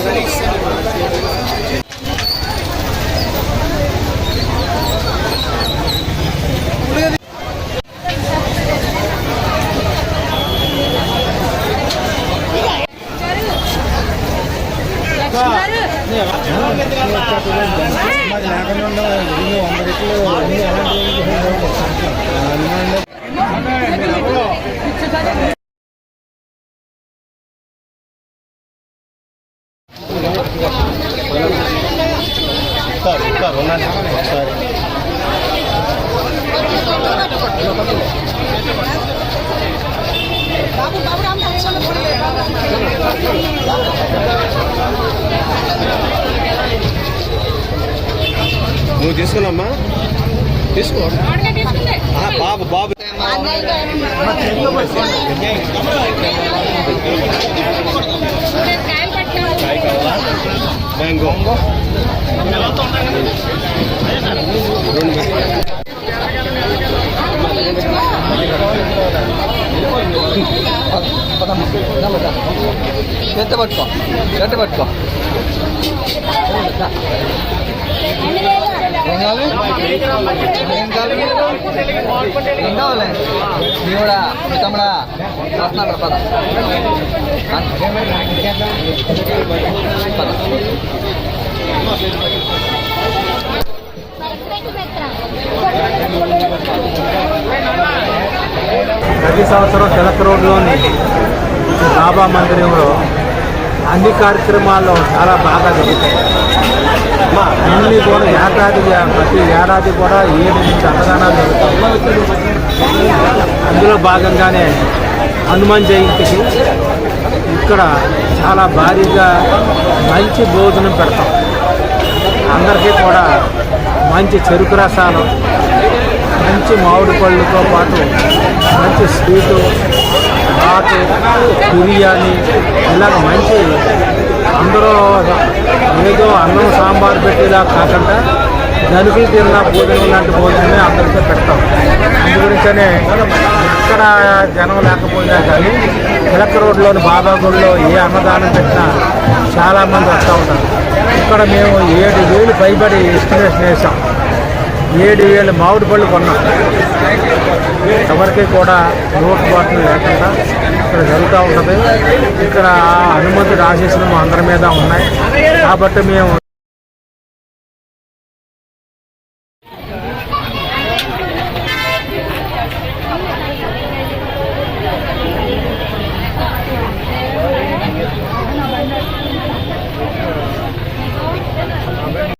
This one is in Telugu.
అందరికీ సార్ సార్ ఉన్నాను నువ్వు తీసుకున్నామ్మా తీసుకో బాబు బాబు. మ్యాంగో చేత పట్టుకో చేత పట్టుకో ఏం కావాలి ఏం కావాలి ఏం కావాలి దేవుడా తమ్ముడా వస్తున్నాడు పద పద. సంవత్సరం తిలక్ రోడ్లోని బాబా మందిరంలో అన్ని కార్యక్రమాల్లో చాలా బాగా జరుగుతాయి అన్ని కూడా ఏడాది ప్రతి ఏడాది కూడా ఏడు నుంచి అన్నదానాలు జరుగుతాయి. అందులో భాగంగానే హనుమాన్ జయంతికి ఇక్కడ చాలా భారీగా మంచి భోజనం పెడతాం. అందరికీ కూడా మంచి చెరుకు రసాలు మంచి మామిడి పళ్ళుతో పాటు మంచి స్వీటు హాట్ బిర్యానీ ఇలాగ మంచి అందరూ ఏదో అన్నం సాంబార్ పెట్టేలా కాకుండా ధనుకులు తిన్న భోజనం లాంటి భోజనమే అందరికీ పెడతాం. అందుగురించనే ఎక్కడ జనం లేకపోయినా కానీ కిలక రోడ్లోని బాబా గుడిలో ఏ అన్నదానం పెట్టినా చాలామంది వస్తూ ఉంటారు. ఇక్కడ మేము ఏడు వేలు పైబడి ఎస్టిమేషన్ వేసాం ఏడు వేలు మామిడి పళ్ళు కొన్నాం. ఎవరికి కూడా లోటుబాట్లు లేకుండా ఇక్కడ జరుగుతూ ఉంటుంది. ఇక్కడ అనుమతి రాసేసిన మా అందరి మీద ఉన్నాయి. కాబట్టి మేము